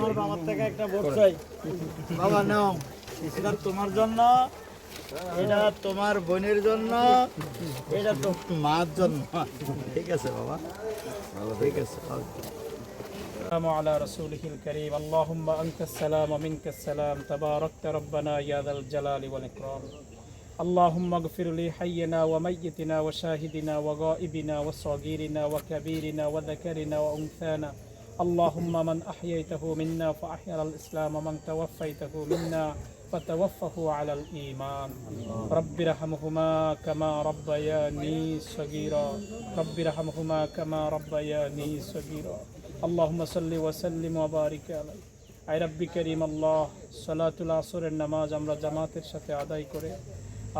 আমার বাবার থেকে একটা ভোট চাই বাবা নাও এটা তোমার জন্য এটা তোমার বোনের জন্য এটা তো মার জন্য ঠিক আছে বাবা ঠিক আছে okay. السلام على رسوله الكريم اللهم أنت السلام ومنك السلام تباركت ربنا يا ذا الجلال والإكرام اللهم اغفر لي حينا وميتنا وشاهدنا وغائبنا وصغيرنا وكبيرنا وذكرنا وأنثانا اللهم من أحييته منا فأحيا الإسلام ومن توفيته منا فتوفه على الإيمان رب ارحمهما كما ربياني صغيرا رب ارحمهما كما ربياني صغيرا اللهم صل وسلم وبارك عليه আই রব্বি করিম আল্লাহ সালাতুল আসরের নামাজ আমরা জামাতের সাথে আদায় করে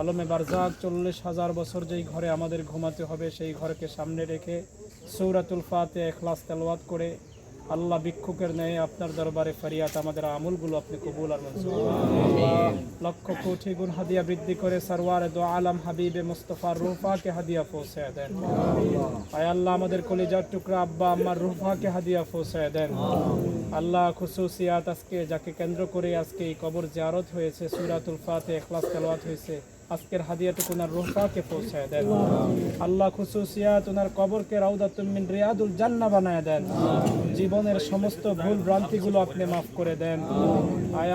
আলমে বারজাক চল্লিশ হাজার বছর যেই ঘরে আমাদের ঘুমাতে হবে সেই ঘরকে সামনে রেখে সৌরাতুল ফাতে এখলাস তেলওয়াত করে আল্লাহ ভিক্ষুকের ন্যায় আপনার দরবারে ফরিয়াত আমাদের আমলগুলো আপনি কবুল আর লক্ষ কোটি গুণ হাদিয়া বৃদ্ধি করে সরওয়ার দো আলম হাবিবে মুস্তফার রুফাকে হাদিয়া পৌঁছায় দেন। আয় আল্লাহ আমাদের কলিজার টুকরা আব্বা আম্মার রুফাকে হাদিয়া পৌঁছায় দেন। আল্লাহ। খুসুসিয়াত আজকে যাকে কেন্দ্র করে আজকে এই কবর জিয়ারত হয়েছে সুরাতুল ফাতে এখলাস তেলাওয়াত হয়েছে আজকের হাদিয়াটুকু ওনার রুফাকে পৌঁছায় দেন। আল্লাহ খুসুসিয়াত ওনার কবরকে রাউদাতুম মিন রিয়াদুল জান্না বানায় দেন। জীবনের সমস্ত ভুল ভ্রান্তিগুলো আপনি মাফ করে দেন। আয়